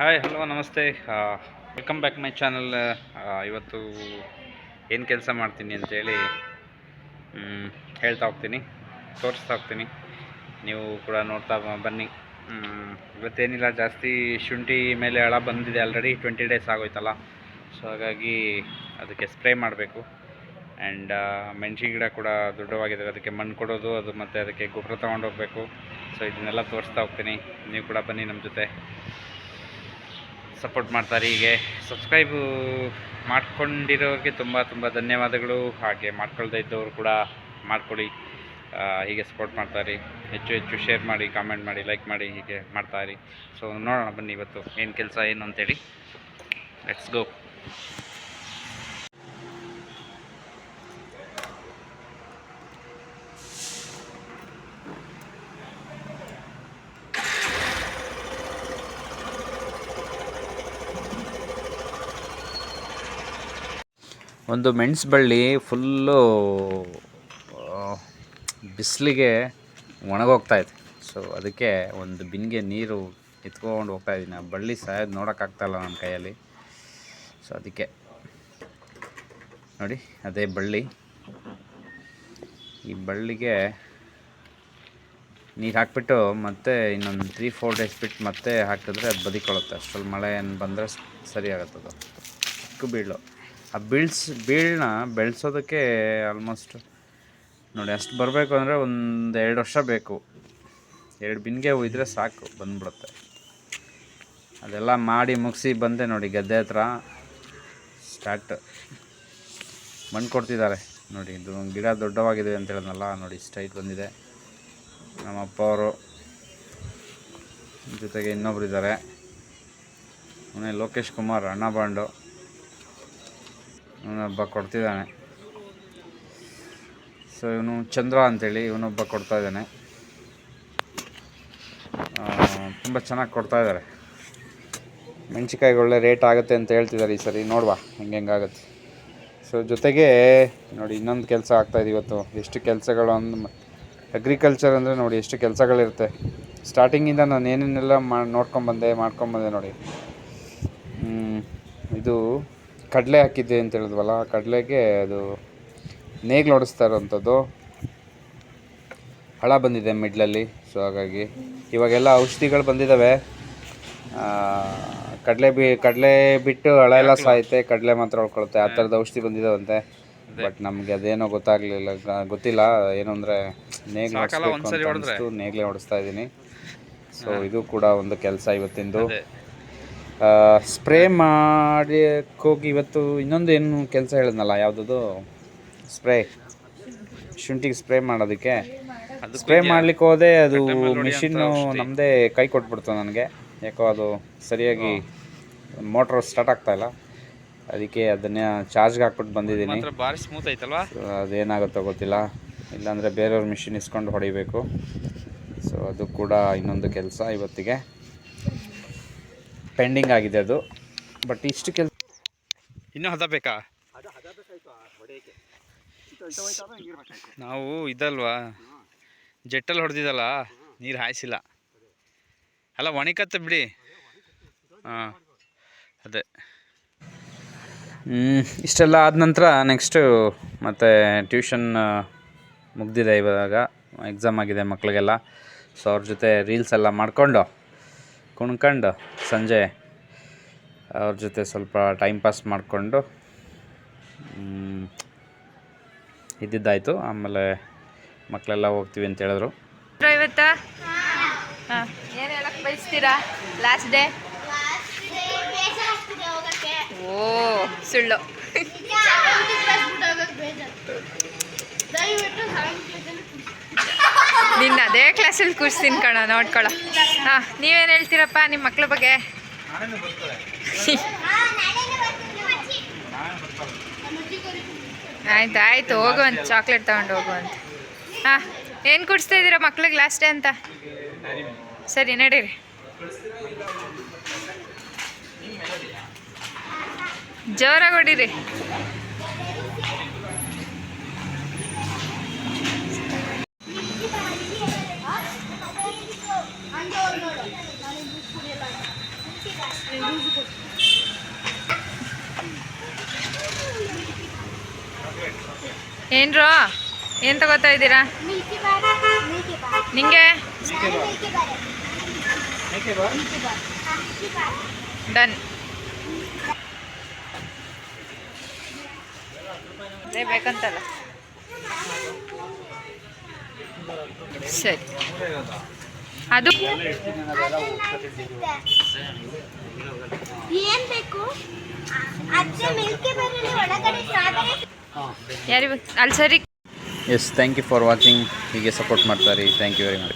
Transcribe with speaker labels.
Speaker 1: Hi hello ನಮಸ್ತೆ welcome back my channel ಇವತ್ತು ಏನು ಕೆಲಸ ಮಾಡ್ತೀನಿ ಅಂತೇಳಿ ಹೇಳ್ತಾ ಹೋಗ್ತೀನಿ, ತೋರಿಸ್ತಾ ಹೋಗ್ತೀನಿ. ನೀವು ಕೂಡ ನೋಡ್ತಾ ಬನ್ನಿ. ಇವತ್ತೇನಿಲ್ಲ, ಜಾಸ್ತಿ ಶುಂಠಿ ಮೇಲೆ ಹಳ ಬಂದಿದೆ ಆಲ್ರೆಡಿ ಟ್ವೆಂಟಿ ಡೇಸ್ ಆಗೋಯ್ತಲ್ಲ. ಸೊ ಹಾಗಾಗಿ ಅದಕ್ಕೆ ಸ್ಪ್ರೇ ಮಾಡಬೇಕು. ಆ್ಯಂಡ್ ಮೆಣಸಿನ ಗಿಡ ಕೂಡ ದೊಡ್ಡವಾಗಿದೆ. ಅದಕ್ಕೆ ಮಣ್ಣು ಕೊಡೋದು, ಅದು ಮತ್ತು ಅದಕ್ಕೆ ಗೊಬ್ಬರ ತೊಗೊಂಡೋಗ್ಬೇಕು ಸೊ ಇದನ್ನೆಲ್ಲ ತೋರಿಸ್ತಾ ಹೋಗ್ತೀನಿ. ನೀವು ಕೂಡ ಬನ್ನಿ ನಮ್ಮ ಜೊತೆ. ಸಪೋರ್ಟ್ ಮಾಡ್ತಾರೆ. ಹೀಗೆ ಸಬ್ಸ್ಕ್ರೈಬು ಮಾಡ್ಕೊಂಡಿರೋರಿಗೆ ತುಂಬ ತುಂಬ ಧನ್ಯವಾದಗಳು. ಹಾಗೆ ಮಾಡ್ಕೊಳ್ತಾ ಇದ್ದವರು ಕೂಡ ಮಾಡ್ಕೊಳ್ಳಿ ಹೀಗೆ ಸಪೋರ್ಟ್ ಮಾಡ್ತಾರೆ. ಹೆಚ್ಚು ಹೆಚ್ಚು ಶೇರ್ ಮಾಡಿ, ಕಾಮೆಂಟ್ ಮಾಡಿ, ಲೈಕ್ ಮಾಡಿ, ಹೀಗೆ ಮಾಡ್ತಾಯಿರಿ ಸೊ, ನೋಡೋಣ ಬನ್ನಿ ಇವತ್ತು ಏನು ಕೆಲಸ, ಏನು ಅಂತೇಳಿ. ಲೆಟ್ಸ್ ಗೋ ಒಂದು ಮೆಣಸು ಬಳ್ಳಿ ಫುಲ್ಲು ಬಿಸಿಲಿಗೆ ಒಣಗೋಗ್ತಾ ಇದೆ. ಸೊ ಅದಕ್ಕೆ ಒಂದು ಬಿನ್ಗೆ ನೀರು ಎತ್ಕೊಂಡು ಹೋಗ್ತಾ ಇದ್ದೀನಿ ಆ ಬಳ್ಳಿ ಸಾಯೋದು ನೋಡೋಕ್ಕಾಗ್ತಾಯಿಲ್ಲ ನನ್ನ ಕೈಯಲ್ಲಿ. ಸೊ ಅದಕ್ಕೆ ನೋಡಿ, ಅದೇ ಬಳ್ಳಿ. ಈ ಬಳ್ಳಿಗೆ ನೀರು ಹಾಕ್ಬಿಟ್ಟು ಮತ್ತೆ ಇನ್ನೊಂದು ತ್ರೀ ಫೋರ್ ಡೇಸ್ ಬಿಟ್ಟು ಮತ್ತೆ ಹಾಕಿದ್ರೆ ಅದು ಬದಿಕೊಳ್ಳುತ್ತೆ. ಅಷ್ಟರಲ್ಲಿ ಮಳೆ ಏನು ಬಂದರೆ ಸರಿ ಆಗುತ್ತದು ಚಿಕ್ಕ ಬೀಳು ಆ ಬೀಳ್ಸ್ ಬೀಳನ್ನ ಬೆಳೆಸೋದಕ್ಕೆ ಆಲ್ಮೋಸ್ಟ್ ನೋಡಿ ಅಷ್ಟು ಬರಬೇಕು ಅಂದರೆ ಒಂದು ಎರಡು ವರ್ಷ ಬೇಕು. ಎರಡು ಬಿನ್ಗೆ ಒಯ್ದರೆ ಸಾಕು, ಬಂದ್ಬಿಡುತ್ತೆ. ಅದೆಲ್ಲ ಮಾಡಿ ಮುಗಿಸಿ ಬಂದೆ ನೋಡಿ ಗದ್ದೆ ಹತ್ರ. ಸ್ಟಾರ್ಟ್ ಮಣ್ಣು ಕೊಡ್ತಿದ್ದಾರೆ. ನೋಡಿ ಇದು ಗಿಡ ದೊಡ್ಡವಾಗಿದೆ ಅಂತ ಹೇಳಿದ್ನಲ್ಲ, ನೋಡಿ ಸ್ಟ್ರೈಟ್ ಬಂದಿದೆ. ನಮ್ಮ ಅಪ್ಪ ಅವರು ಜೊತೆಗೆ ಇನ್ನೊಬ್ರು ಇದ್ದಾರೆ ಲೋಕೇಶ್ ಕುಮಾರ್, ಅಣ್ಣ ಬಾಂಡು. ಇವನೊಬ್ಬ ಕೊಡ್ತಿದ್ದಾನೆ. ಸೊ ಇವನು ಚಂದ್ರ ಅಂತೇಳಿ ಇವನೊಬ್ಬ ಕೊಡ್ತಾ ಇದ್ದಾನೆ. ತುಂಬ ಚೆನ್ನಾಗಿ ಕೊಡ್ತಾ ಇದ್ದಾರೆ. ಒಳ್ಳೆ ರೇಟ್ ಆಗುತ್ತೆ ಅಂತ ಹೇಳ್ತಿದ್ದಾರೆ ಈ ಸರಿ. ನೋಡುವ, ಹೆಂಗೆ ಹೆಂಗಾಗುತ್ತೆ ಸೊ ಜೊತೆಗೆ ನೋಡಿ, ಇನ್ನೊಂದು ಕೆಲಸ ಆಗ್ತಾಯಿದೆ ಇವತ್ತು. ಎಷ್ಟು ಕೆಲಸಗಳು ಅಂದ್ ಅಗ್ರಿಕಲ್ಚರ್ ಅಂದರೆ ನೋಡಿ ಎಷ್ಟು ಕೆಲಸಗಳಿರುತ್ತೆ. ಸ್ಟಾರ್ಟಿಂಗಿಂದ ನಾನು ಏನೇನೆಲ್ಲ ಮಾ ನೋಡ್ಕೊಂಬಂದೆ ಮಾಡ್ಕೊಂಬಂದೆ ನೋಡಿ. ಇದು ಕಡಲೆ ಹಾಕಿದ್ದೆ ಅಂತ ಹೇಳಿದ್ವಲ್ಲ ಆ ಕಡಲೆಗೆ ಅದು ನೇಗ್ಲು ಹೊಡಿಸ್ತಾ ಇರೋವಂಥದ್ದು ಹಳ ಬಂದಿದೆ ಮಿಡ್ಲಲ್ಲಿ ಸೊ ಹಾಗಾಗಿ ಇವಾಗೆಲ್ಲ ಔಷಧಿಗಳು ಬಂದಿದ್ದಾವೆ ಕಡಲೆ ಬಿ ಕಡಲೆ ಬಿಟ್ಟು ಹಳೆ ಎಲ್ಲ ಸಾಯುತ್ತೆ ಕಡಲೆ ಮಾತ್ರ ಹೊಳ್ಕೊಳುತ್ತೆ ಆ ಥರದ ಔಷಧಿ ಬಂದಿದ್ದಾವಂತೆ ಬಟ್ ನಮಗೆ ಅದೇನೋ ಗೊತ್ತಾಗಲಿಲ್ಲ ಗೊತ್ತಿಲ್ಲ. ಏನು ಅಂದರೆ ನೇಗ್ಲು ಹೊಡಿಸ್ಬೇಕು ನೇಗ್ಲೆ ಹೊಡಿಸ್ತಾ ಇದ್ದೀನಿ. ಸೊ ಇದು ಕೂಡ ಒಂದು ಕೆಲಸ ಇವತ್ತಿಂದು. ಸ್ಪ್ರೇ ಮಾಡೋಕ್ಕೋಗಿ ಇವತ್ತು ಇನ್ನೊಂದು ಏನು ಕೆಲಸ ಹೇಳಿದ್ನಲ್ಲ ಯಾವುದದು? ಸ್ಪ್ರೇ ಶುಂಠಿಗೆ ಸ್ಪ್ರೇ ಮಾಡೋದಕ್ಕೆ. ಸ್ಪ್ರೇ ಮಾಡ್ಲಿಕ್ಕೆ ಹೋದೆ ಅದು ಮಿಷಿನ್ನು ನಮ್ಮದೇ ಕೈ ಕೊಟ್ಬಿಡ್ತು ನನಗೆ. ಯಾಕೋ ಅದು ಸರಿಯಾಗಿ ಮೋಟ್ರ್ ಸ್ಟಾರ್ಟ್ ಆಗ್ತಾ ಇಲ್ಲ. ಅದಕ್ಕೆ ಅದನ್ನೇ ಚಾರ್ಜ್ಗೆ ಹಾಕ್ಬಿಟ್ಟು ಬಂದಿದ್ದೀನಿ.
Speaker 2: ಭಾರಿ ಸ್ಮೂತ್ ಐತಲ್ವಾ?
Speaker 1: ಅದೇನಾಗುತ್ತೋ ಗೊತ್ತಿಲ್ಲ. ಇಲ್ಲಾಂದರೆ ಬೇರೆಯವ್ರ ಮಿಷಿನ್ ಇಸ್ಕೊಂಡು ಹೊಡಿಬೇಕು. ಸೊ ಅದು ಕೂಡ ಇನ್ನೊಂದು ಕೆಲಸ ಇವತ್ತಿಗೆ. ಪೆಂಡಿಂಗ್ ಆಗಿದೆ ಅದು. ಬಟ್ ಇಷ್ಟು ಕೆಲಸ
Speaker 2: ಇನ್ನೂ ಹದ ಬೇಕಾ? ನಾವು ಇದಲ್ವಾ? ಜೆಟ್ಟಲ್ಲಿ ಹೊಡೆದಿದ್ದಲ್ಲ, ನೀರು ಹಾಯಿಸಿಲ್ಲ. ಅಲ್ಲ, ಒಣಕತ್ತೆ ಬಿಡಿ. ಹಾಂ, ಅದೇ.
Speaker 1: ಇಷ್ಟೆಲ್ಲ ಆದ ನಂತರ ನೆಕ್ಸ್ಟು ಮತ್ತು ಟ್ಯೂಷನ್ ಮುಗ್ದಿದೆ ಇವಾಗ. ಎಕ್ಸಾಮ್ ಆಗಿದೆ ಮಕ್ಕಳಿಗೆಲ್ಲ ಸೊ ಅವ್ರ ಜೊತೆ ರೀಲ್ಸ್ ಎಲ್ಲ ಮಾಡಿಕೊಂಡು. ಕುಣ್ಕೊಂಡು ಸಂಜೆ ಅವ್ರ ಜೊತೆ ಸ್ವಲ್ಪ ಟೈಮ್ ಪಾಸ್ ಮಾಡಿಕೊಂಡು ಇದ್ದಿದ್ದಾಯಿತು. ಆಮೇಲೆ ಮಕ್ಕಳೆಲ್ಲ ಹೋಗ್ತೀವಿ ಅಂತ ಹೇಳಿದ್ರು.
Speaker 3: ಇವತ್ತು? ಹಾಂ. ಏನು ಹೇಳಕ್ ಬಯಸ್ತೀರಾ? ಲಾಸ್ಟ್ ಡೇ ಓ ಸುಳ್ಳು. ನಿನ್ನ ಅದೇ ಕ್ಲಾಸಲ್ಲಿ ಕೂರಿಸ್ತೀನಿ ಕಣ, ನೋಡ್ಕೊಳ. ಹಾಂ, ನೀವೇನು ಹೇಳ್ತೀರಪ್ಪ ನಿಮ್ಮ ಮಕ್ಳ ಬಗ್ಗೆ? ಆಯ್ತು ಆಯ್ತು ಹೋಗುವಂತ ಚಾಕ್ಲೇಟ್ ತಗೊಂಡು ಹೋಗುವಂತ ಹಾಂ, ಏನು ಕುಡಿಸ್ತಾ ಇದ್ದೀರಾ ಮಕ್ಳಿಗೆ ಲಾಸ್ಟ್ ಡೇ ಅಂತ? ಸರಿ, ನಡೀರಿ. ಜೋರಾಗಿ ಹೊಡೀರಿ. ಏನ್ರೋ? ಏನು ತಗೋತಾ ಇದ್ದೀರಾ? ನಿಂಗೆ? ಡನ್. ಅದೇ ಬೇಕಂತಲ್ಲ. ಸರಿ. ಅದು
Speaker 4: ಏನ್ ಬೇಕು? ಅಜ್ಜ ಮಿಲ್ಕಿ ಒಳಗಡೆ ಸ್ಟ್ರಾಬೆರಿ
Speaker 3: ಯಾರಿಗ ಅಲ್ಲಿ ಸರಿ
Speaker 1: yes thank you for watching ಹೀಗೆ ಸಪೋರ್ಟ್ ಮಾಡ್ತಾರೆ. Thank you very much